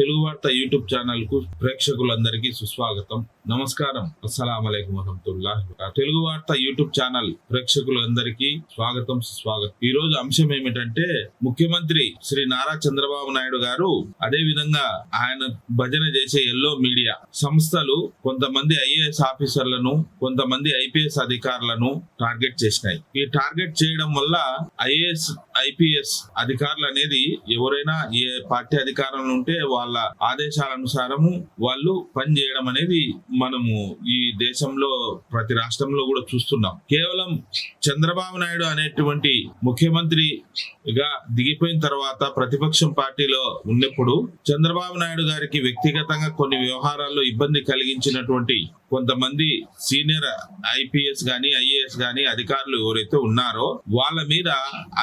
తెలుగు వార్త యూట్యూబ్ ఛానల్కు ప్రేక్షకులందరికీ సుస్వాగతం. నమస్కారం. అస్సలం అలైకుం వరహతుల్లా తెలుగు వార్త యూట్యూబ్ ఛానల్ ప్రేక్షకులందరికీ స్వాగతం సుస్వాగతం. ఈ రోజు అంశం ఏమిటంటే ముఖ్యమంత్రి శ్రీ నారా చంద్రబాబు నాయుడు గారు అదే విధంగా ఆయన భజన చేసే ఎల్లో మీడియా సంస్థలు కొంతమంది ఐఏఎస్ ఆఫీసర్లను కొంతమంది ఐపీఎస్ అధికారులను టార్గెట్ చేసినాయి. ఈ టార్గెట్ చేయడం వల్ల ఐఏఎస్ ఐపీఎస్ అధికారులు అనేది ఎవరైనా ఏ పార్టీ అధికారంలో ఉంటే వాళ్ళ ఆదేశాల అనుసారము వాళ్ళు పని చేయడం అనేది మనము ఈ దేశంలో ప్రతి రాష్ట్రంలో కూడా చూస్తున్నాం. కేవలం చంద్రబాబు నాయుడు అనేటువంటి ముఖ్యమంత్రిగా దిగిపోయిన తర్వాత ప్రతిపక్షం పార్టీలో ఉన్నప్పుడు చంద్రబాబు నాయుడు గారికి వ్యక్తిగతంగా కొన్ని వ్యవహారాల్లో ఇబ్బంది కలిగించినటువంటి కొంతమంది సీనియర్ ఐపీఎస్ గాని ఐఏఎస్ గాని అధికారులు ఎవరైతే ఉన్నారో వాళ్ళ మీద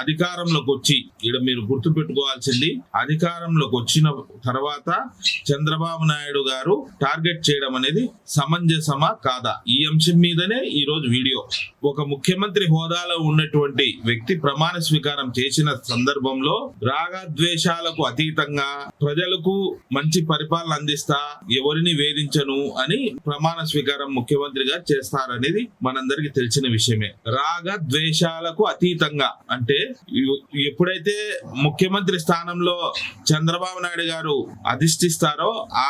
అధికారంలోకి వచ్చి ఇక్కడ మీరు గుర్తు పెట్టుకోవాల్సింది అధికారంలోకి వచ్చిన తర్వాత చంద్రబాబు నాయుడు గారు టార్గెట్ చేయడం అనేది సమంజసమా కాదా? ఈ అంశం మీదనే ఈ రోజు వీడియో. ఒక ముఖ్యమంత్రి హోదాలో ఉన్నటువంటి వ్యక్తి ప్రమాణ స్వీకారం చేసిన సందర్భంలో రాగద్వేషాలకు అతీతంగా ప్రజలకు మంచి పరిపాలన అందిస్తా ఎవరిని వేధించను అని ప్రమాణ స్వీకారం ముఖ్యమంత్రిగా చేస్తారనేది మనందరికి తెలిసిన విషయమే. రాగ ద్వేషాలకు అతీతంగా అంటే ఎప్పుడైతే ముఖ్యమంత్రి స్థానంలో చంద్రబాబు నాయుడు గారు అధిష్ఠిస్తారో ఆ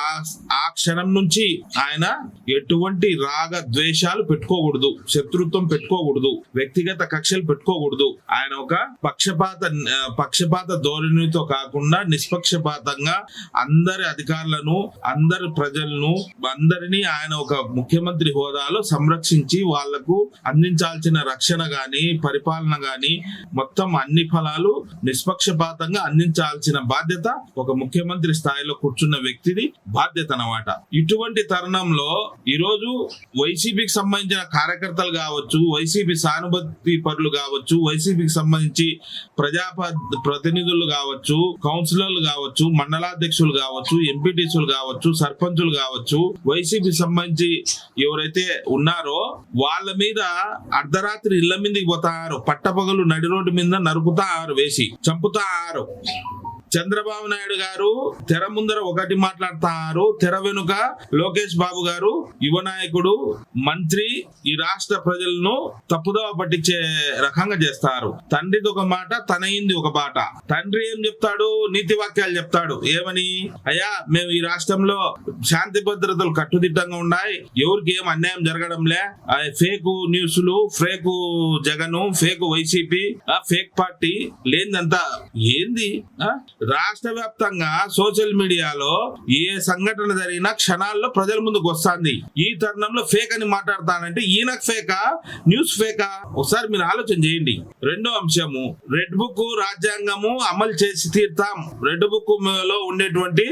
ఆ క్షణం నుంచి ఆయన ఎటువంటి రాగ ద్వేషాలు పెట్టుకోకూడదు శత్రుత్వం పెట్టుకోకూడదు వ్యక్తిగత కక్షలు పెట్టుకోకూడదు. ఆయన ఒక పక్షపాత పక్షపాత ధోరణితో కాకుండా నిష్పక్షపాతంగా అందరి అధికారులను అందరి ప్రజలను అందరినీ ఆయన ఒక ముఖ్యమంత్రి హోదాలో సంరక్షించి వాళ్ళకు అందించాల్సిన రక్షణ గాని పరిపాలన గాని మొత్తం అన్ని ఫలాలు నిష్పక్షపాతంగా అందించాల్సిన బాధ్యత ఒక ముఖ్యమంత్రి స్థాయిలో కూర్చున్న వ్యక్తిది బాధ్యత అన్నమాట. ఇటువంటి తరుణంలో ఈరోజు వైసీపీకి సంబంధించిన కార్యకర్తలు కావచ్చు వైసీపీ సానుభూతి పరులు కావచ్చు వైసీపీకి సంబంధించి ప్రజా ప్రతినిధులు కావచ్చు కౌన్సిలర్లు కావచ్చు మండలాధ్యక్షులు కావచ్చు ఎంపీటీసీలు కావచ్చు సర్పంచులు కావచ్చు వైసీపీ సంబంధించి ఎవరైతే ఉన్నారో వాళ్ళ మీద అర్ధరాత్రి ఇళ్ళ మీదకి పోతారు. పట్టపగలు నడి రోడ్డు మీద నరుకుతారు వేసి చంపుతారు. చంద్రబాబు నాయుడు గారు తెర ముందర ఒకటి మాట్లాడతారు. తెర వెనుక లోకేష్ బాబు గారు యువ నాయకుడు మంత్రి ఈ రాష్ట్ర ప్రజలను తప్పుదోవ పట్టించే రకంగా చేస్తారు. తండ్రిది ఒక మాట తనయింది ఒక మాట తండ్రి ఏం చెప్తాడు? నీతి వాక్యాలు చెప్తాడు. ఏమని? అయ్యా మేము ఈ రాష్ట్రంలో శాంతి భద్రతలు కట్టుదిట్టంగా ఉన్నాయి. ఎవరికి ఏం అన్యాయం జరగడంలే. ఫేక్ న్యూస్లు fake Jagan fake YCP fake party లేనిదంతా. ఏంది? రాష్ట్ర వ్యాప్తంగా సోషల్ మీడియాలో ఏ సంఘటన జరిగినా క్షణాల్లో ప్రజల ముందుకు వస్తుంది. ఈ తరుణంలో ఫేక్ అని మాట్లాడతానంటే ఈయనకు ఫేకా న్యూస్ ఫేకా ఒకసారి మీరు ఆలోచన చేయండి. రెండో అంశము రెడ్ బుక్ రాజ్యాంగము అమలు చేసి తీర్తాం. రెడ్ బుక్లో ఉండేటువంటి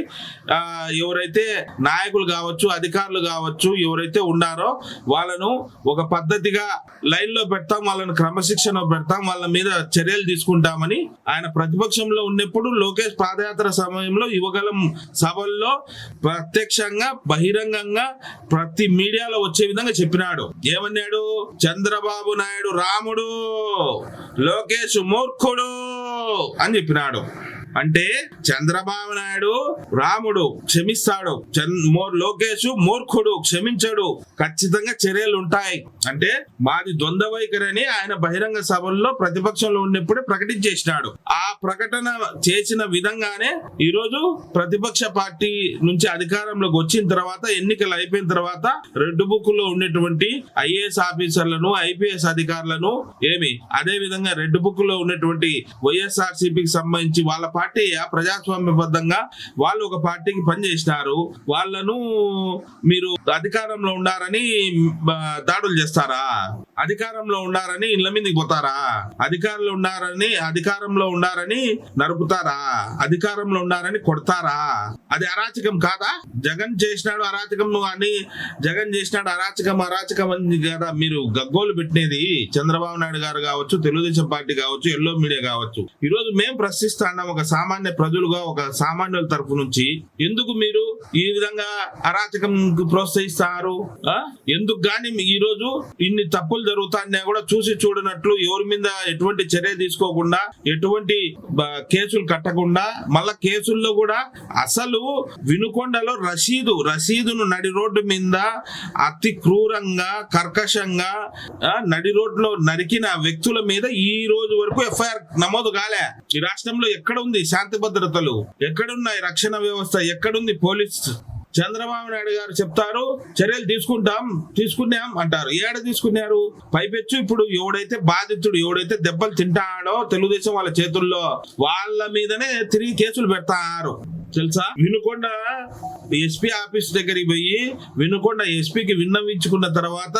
ఎవరైతే నాయకులు కావచ్చు అధికారులు కావచ్చు ఎవరైతే ఉన్నారో వాళ్ళను ఒక పద్ధతిగా లైన్లో పెడతాం వాళ్ళని క్రమశిక్షణ పెడతాం వాళ్ళ మీద చర్యలు తీసుకుంటామని ఆయన ప్రతిపక్షంలో ఉన్నప్పుడు లోకేష్ పాదయాత్ర సమయంలో యువగలం సభల్లో ప్రత్యక్షంగా బహిరంగంగా ప్రతి మీడియాలో వచ్చే విధంగా చెప్పినాడు. ఏమన్నాడు? చంద్రబాబు నాయుడు రాముడు లోకేష్ మూర్ఖుడు అని చెప్పినాడు. అంటే చంద్రబాబు నాయుడు రాముడు క్షమిస్తాడు. చంద్- లోకేష్ మూర్ఖుడు క్షమించడు. ఖచ్చితంగా చర్యలు ఉంటాయి. అంటే మాది ద్వంద్వ వైఖరి ఆయన బహిరంగ సభల్లో ప్రతిపక్షంలో ఉన్నప్పుడే ప్రకటించేసినాడు. ఆ ప్రకటన చేసిన విధంగానే ఈరోజు ప్రతిపక్ష పార్టీ నుంచి అధికారంలోకి వచ్చిన తర్వాత ఎన్నికలు అయిపోయిన తర్వాత రెడ్ బుక్లో ఉన్నటువంటి ఐఏఎస్ ఆఫీసర్లను ఐపీఎస్ అధికారులను ఏమి? అదే విధంగా రెడ్ బుక్లో ఉన్నటువంటి వైఎస్ఆర్ సంబంధించి వాళ్ళ పార్టీ ప్రజాస్వామ్యబద్ధంగా వాళ్ళు ఒక పార్టీకి పనిచేసినారు. వాళ్ళను మీరు అధికారంలో ఉండారని దాడులు చేస్తారా? అధికారంలో ఉన్నారని ఇళ్ళ మీదకి పోతారా? అధికారంలో ఉన్నారని అధికారంలో ఉన్నారని నరుపుతారా అధికారంలో ఉన్నారని కొడతారా? అది అరాచకం కాదా? జగన్ చేసినాడు అరాచకం అని జగన్ చేసినాడు అరాచకం అరాచకం అని కదా మీరు గగ్గోలు పెట్టినది. చంద్రబాబు నాయుడు గారు కావచ్చు తెలుగుదేశం పార్టీ కావచ్చు ఎల్లో మీడియా కావచ్చు. ఈ రోజు మేము ప్రశ్నిస్తున్నాం ఒక సామాన్య ప్రజలుగా ఒక సామాన్యుల తరపు నుంచి. ఎందుకు మీరు ఈ విధంగా అరాచకం ప్రోత్సహిస్తారు? ఎందుకు గాని ఈ రోజు ఇన్ని తప్పులు జరుగుతాయన్నా కూడా చూసి చూడనట్లు ఎవరి మీద ఎటువంటి చర్య తీసుకోకుండా ఎటువంటి కేసులు కట్టకుండా మళ్ళా కేసుల్లో కూడా అసలు వినుకొండలో రషీదు రషీదును నడి రోడ్డు మీద అతి క్రూరంగా కర్కశంగా నడి రోడ్లో నరికిన వ్యక్తుల మీద ఈ రోజు వరకు ఎఫ్ఐఆర్ నమోదు కాలే. ఈ రాష్ట్రంలో ఎక్కడ ఉంది శాంతి భద్రతలు? ఎక్కడున్నాయి రక్షణ వ్యవస్థ? ఎక్కడుంది పోలీస్ చంద్రబాబు నాయుడు గారు చెప్తారు చర్యలు తీసుకుంటాం తీసుకున్నాం అంటారు. ఏడ తీసుకున్నారు? పైపెచ్చు ఇప్పుడు ఎవడైతే బాధితుడు ఎవడైతే దెబ్బలు తింటాడో తెలుగుదేశం వాళ్ళ చేతుల్లో వాళ్ళ మీదనే తిరిగి కేసులు పెడతారు. తెలుసా? వినుకొండ ఎస్పీ ఆఫీస్ దగ్గరికి పోయి వినుకొండ ఎస్పీకి విన్నవించుకున్న తర్వాత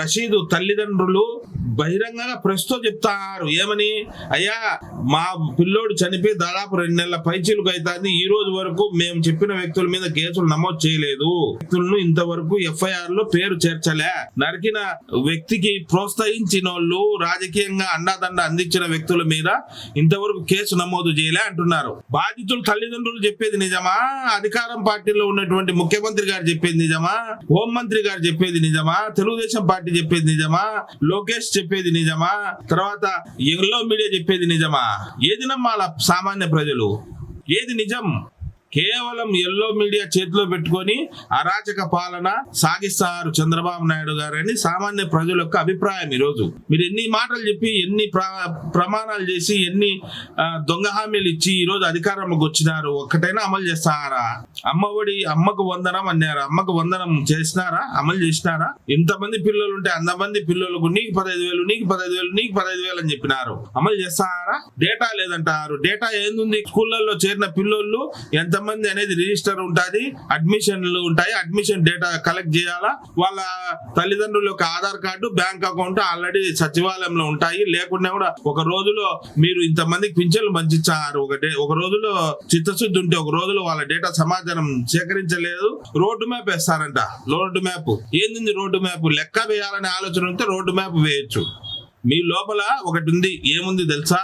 రషీదు తల్లిదండ్రులు బహిరంగంగా ప్రస్తుతం చెప్తారు. ఏమని? అయ్యా మా పిల్లోడు చనిపోయి దాదాపు రెండు నెలల పైచీలకు అవుతుంది ఈ రోజు వరకు మేము చెప్పిన వ్యక్తుల మీద కేసులు నమోదు చేయలేదు. వ్యక్తులను ఇంతవరకు ఎఫ్ఐఆర్లో పేరు చేర్చలే. నరికిన వ్యక్తికి ప్రోత్సహించిన వాళ్ళు రాజకీయంగా అండాదండ అందించిన వ్యక్తుల మీద ఇంతవరకు కేసు నమోదు చేయలే అంటున్నారు. బాధితులు తల్లిదండ్రులు చెప్పేది నిజమా? అధికారం పార్టీలో ఉన్నటువంటి ముఖ్యమంత్రి గారు చెప్పేది నిజమా? హోం మంత్రి గారు చెప్పేది నిజమా? తెలుగుదేశం పార్టీ చెప్పేది నిజమా? లోకేష్ చెప్పేది నిజమా? తర్వాత ఎల్లో మీడియా చెప్పేది నిజమా? ఏది నమ్మాల సామాన్య ప్రజలు? ఏది నిజం? కేవలం ఎల్లో మీడియా చేతిలో పెట్టుకొని అరాచక పాలన సాగిస్తారు చంద్రబాబు నాయుడు గారని సామాన్య ప్రజల యొక్క అభిప్రాయం ఈరోజు. మీరు ఎన్ని మాటలు చెప్పి ఎన్ని ప్రమాణాలు చేసి ఎన్ని దొంగ హామీలు ఇచ్చి ఈ రోజు అధికారంలోకి వచ్చినారు? ఒక్కటైనా అమలు చేస్తారా? అమ్మఒడి అమ్మకు వందనం అన్నారు? అమ్మకు వందనం చేసినారా? అమలు చేసినారా? ఇంతమంది పిల్లలు ఉంటే అంతమంది పిల్లలకు నీకు పదహైదు వేలు నీకు పదహైదు వేలు నీకు పదహైదు వేలు అని చెప్పినారు. అమలు చేస్తారా? డేటా లేదంటారు. డేటా ఏంది స్కూళ్ళల్లో చేరిన పిల్లోళ్ళు మంది అనేది రిజిస్టర్ ఉంటుంది అడ్మిషన్లు ఉంటాయి. అడ్మిషన్ డేటా కలెక్ట్ చేయాలా? వాళ్ళ తల్లిదండ్రుల యొక్క Aadhaar card bank account already సచివాలయంలో ఉంటాయి. లేకుండా కూడా ఒక రోజులో మీరు ఇంతమందికి పింఛన్లు పంచిచ్చారు. ఒక ఒక రోజులో చిత్తశుద్ధి ఉంటే ఒక రోజులో వాళ్ళ డేటా సమాచారం సేకరించలేదు. Road map వేస్తారంట. Road map. ఏంది రోడ్డు మ్యాప్? లెక్క వేయాలనే ఆలోచన ఉంటే రోడ్డు మ్యాప్ వేయచ్చు. మీ లోపల ఒకటి ఉంది. ఏముంది తెలుసా?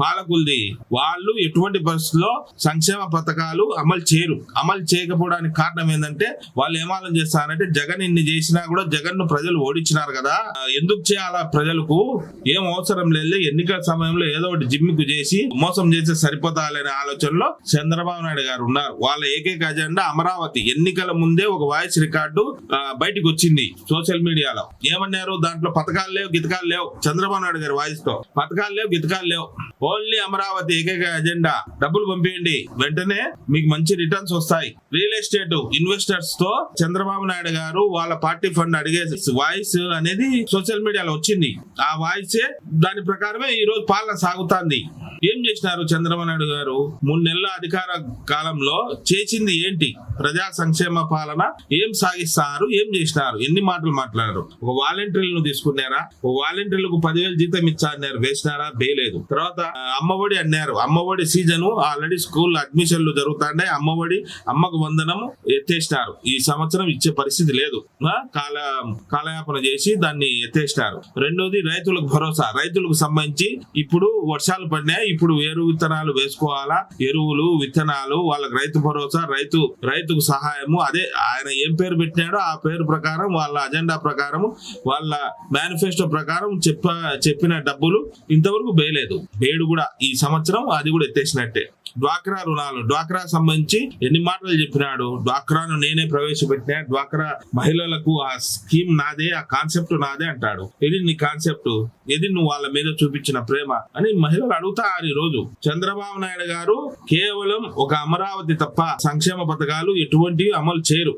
పాలకులది. వాళ్ళు ఎటువంటి పరిస్థితుల్లో సంక్షేమ పథకాలు అమలు చేయరు. అమలు చేయకపోవడానికి కారణం ఏంటంటే వాళ్ళు ఏమాలం చేస్తారంటే జగన్ ఇన్ని చేసినా కూడా జగన్ను ప్రజలు ఓడించినారు కదా. ఎందుకు చేయాలా ప్రజలకు? ఏం అవసరం లేదు. ఎన్నికల సమయంలో ఏదో ఒకటి జిమ్మికు చేసి మోసం చేస్తే సరిపోతాలనే ఆలోచనలో చంద్రబాబు నాయుడు గారు ఉన్నారు. వాళ్ళ ఏకైక అజెండా అమరావతి. ఎన్నికల ముందే ఒక వాయిస్ రికార్డు బయటకు బయటికి వచ్చింది సోషల్ మీడియాలో. ఏమన్నారు? దాంట్లో పథకాలు లేవు గితకాలు లేవు. చంద్రబాబు నాయుడు గారి వాయిస్తో పథకాలు లేవు గితకాలు లేవు. ఓన్లీ అమరావతి ఏకైక అజెండా డబ్బులు పంపించండి వెంటనే మీకు మంచి రిటర్న్స్ వస్తాయి. రియల్ ఎస్టేట్ ఇన్వెస్టర్స్తో చంద్రబాబు నాయుడు గారు వాళ్ళ పార్టీ ఫండ్ అడిగే వాయిస్ అనేది సోషల్ మీడియాలో వచ్చింది. ఆ వాయిసే దాని ప్రకారమే ఈ రోజు పాలన సాగుతాంది. ఏం చేసినారు చంద్రబాబు నాయుడు గారు? మూడు నెలల అధికార కాలంలో చేసింది ఏంటి? ప్రజా సంక్షేమ పాలన ఏం సాగిస్తారు? ఏం చేసినారు? ఎన్ని మాటలు మాట్లాడారు? ఒక వాలంటీర్లను తీసుకున్నారా? ఒక వాలంటీర్లకు పదివేలు జీతం ఇచ్చా అన్నారు వేసినారా? వేయలేదు. తర్వాత అమ్మఒడి అన్నారు. అమ్మఒడి సీజన్ ఆల్రెడీ స్కూల్ అడ్మిషన్లు జరుగుతాయి అమ్మఒడి అమ్మకు వందనం ఎత్తేసినారు. ఈ సంవత్సరం ఇచ్చే పరిస్థితి లేదు. కాల కాలయాపన చేసి దాన్ని ఎత్తేసినారు. రెండోది రైతులకు భరోసా. రైతులకు సంబంధించి ఇప్పుడు వర్షాలు పడినాయి. ఇప్పుడు వేరు విత్తనాలు వేసుకోవాలా? ఎరువులు విత్తనాలు వాళ్ళకి రైతు భరోసా రైతు రైతుకు సహాయము. అదే ఆయన ఏం పేరు పెట్టినాడో ఆ పేరు ప్రకారం వాళ్ళ అజెండా ప్రకారం వాళ్ళ మేనిఫెస్టో ప్రకారం చెప్ప చెప్పిన డబ్బులు ఇంతవరకు వేయలేదు. వేడు కూడా ఈ సంవత్సరం అది కూడా ఎత్తేసినట్టే. డ్వాక్రా రుణాలు. డ్వాక్రా సంబంధించి ఎన్ని మాటలు చెప్పినాడు? డ్వాక్రాను నేనే ప్రవేశపెట్టినా డ్వాక్రా మహిళలకు ఆ స్కీమ్ నాదే ఆ కాన్సెప్ట్ నాదే అంటాడు. ఇది నీ కాన్సెప్ట్? ఇది నువ్వు వాళ్ళ మీద చూపించిన ప్రేమ? అని మహిళలు అడుగుతారు ఈ రోజు చంద్రబాబు నాయుడు గారు కేవలం ఒక అమరావతి తప్ప సంక్షేమ పథకాలు ఎటువంటివి అమలు చేయరు.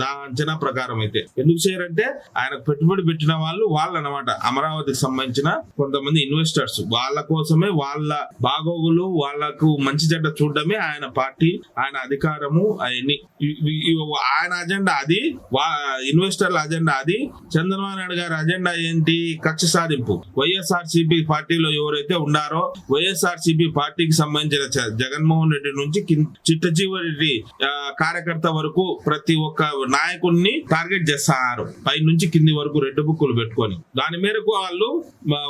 నా అంచనా ప్రకారం అయితే. ఎందుకు చేయరంటే ఆయన పెట్టుబడి పెట్టిన వాళ్ళు వాళ్ళు అనమాట అమరావతికి సంబంధించిన కొంతమంది ఇన్వెస్టర్స్ వాళ్ళ కోసమే వాళ్ళ బాగోగులు వాళ్ళకు మంచి చెడ్డ చూడడమే ఆయన పార్టీ ఆయన అధికారము అవన్నీ. ఆయన అజెండా అది ఇన్వెస్టర్ల అజెండా అది. చంద్రబాబు నాయుడు గారి అజెండా ఏంటి? కక్ష సాధింపు. వైఎస్ఆర్ సిపి పార్టీలో ఎవరైతే ఉన్నారో వైఎస్ఆర్ సిపి పార్టీకి సంబంధించిన జగన్మోహన్ రెడ్డి నుంచి చిట్టజీవ చిట్ట చివరి కార్యకర్త వరకు ప్రతి ఒక్క నాయకుడిని టార్గెట్ చేస్తారు. పై నుంచి కింది వరకు రెడ్ బుక్కులు పెట్టుకొని. దాని మేరకు వాళ్ళు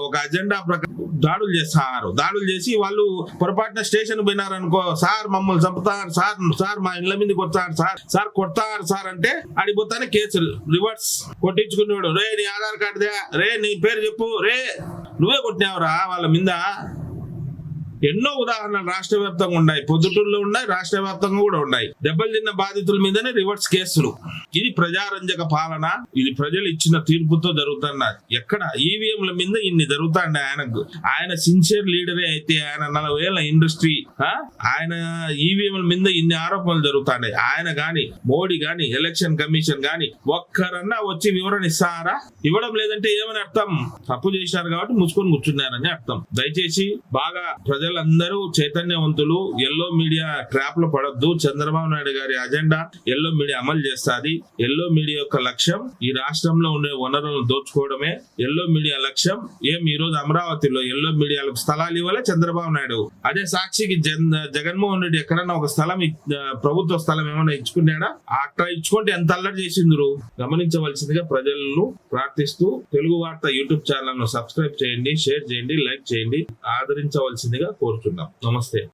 ఒక అజెండా ప్రకారం దాడులు చేస్తారు. దాడులు చేసి వాళ్ళు పొరపాటున స్టేషన్ పోయినారనుకో సార్ మమ్మల్ని చంపుతారు. సార్ సార్ మా ఇళ్ళ మీదకి వస్తారు. సార్ సార్ కొడతారు. సార్ అంటే అడిగిపోతానే కేసు రివర్స్ కొట్టించుకునేవాడు. రే నీ ఆధార్ కార్డు దే రే నీ పేరు చెప్పు. రే నువ్వే కొట్టినావురా వాళ్ళ మీద. ఎన్నో ఉదాహరణలు రాష్ట్ర వ్యాప్తంగా ఉన్నాయి. పొద్దుటూరులో ఉన్నాయి రాష్ట్ర వ్యాప్తంగా కూడా ఉన్నాయి. దెబ్బలు తిన్న బాధితుల మీదనే రివర్స్ కేసులు. ఇది ప్రజారంజక పాలన. ఇది ప్రజలు ఇచ్చిన తీర్పుతో జరుగుతున్నది. ఎక్కడ? ఈవీఎంల మీద ఇన్ని జరుగుతాండి ఆయనకు. ఆయన సిన్సియర్ లీడరే అయితే ఆయన నలభై ఏళ్ళ ఇండస్ట్రీ ఆ? ఆయన ఈవీఎంల మీద ఇన్ని ఆరోపణలు జరుగుతాయి ఆయన గాని మోడీ గాని ఎలక్షన్ కమిషన్ గాని ఒక్కరన్నా వచ్చి వివరణ ఇస్తారా? ఇవ్వడం లేదంటే ఏమని అర్థం? తప్పు చేశారు కాబట్టి ముసుకొని కూర్చున్నారని అర్థం. దయచేసి బాగా ప్రజలందరూ చైతన్యవంతులు. ఎల్లో మీడియా ట్రాప్లో పడద్దు. చంద్రబాబు నాయుడు గారి అజెండా ఎల్లో మీడియా అమలు చేస్తాది. ఎల్లో మీడియా యొక్క లక్ష్యం ఈ రాష్ట్రంలో ఉండే వనరులను దోచుకోవడమే. ఎల్లో మీడియా లక్ష్యం ఏం ఈ రోజు అమరావతిలో ఎల్లో మీడియాలకు స్థలాలు ఇవ్వలే చంద్రబాబు నాయుడు? అదే సాక్షికి జన్ జగన్మోహన్ రెడ్డి ఎక్కడన్నా ఒక స్థలం ప్రభుత్వ స్థలం ఏమైనా ఇచ్చుకున్నాడా? అట్లా ఇచ్చుకుంటే ఎంత అల్లరి చేసిండ్రు గమనించవలసిందిగా ప్రజలను ప్రార్థిస్తూ తెలుగు వార్త యూట్యూబ్ ఛానల్ను సబ్స్క్రైబ్ చేయండి షేర్ చేయండి లైక్ చేయండి. ఆదరించవలసిందిగా కోరుతున్నాం నమస్తే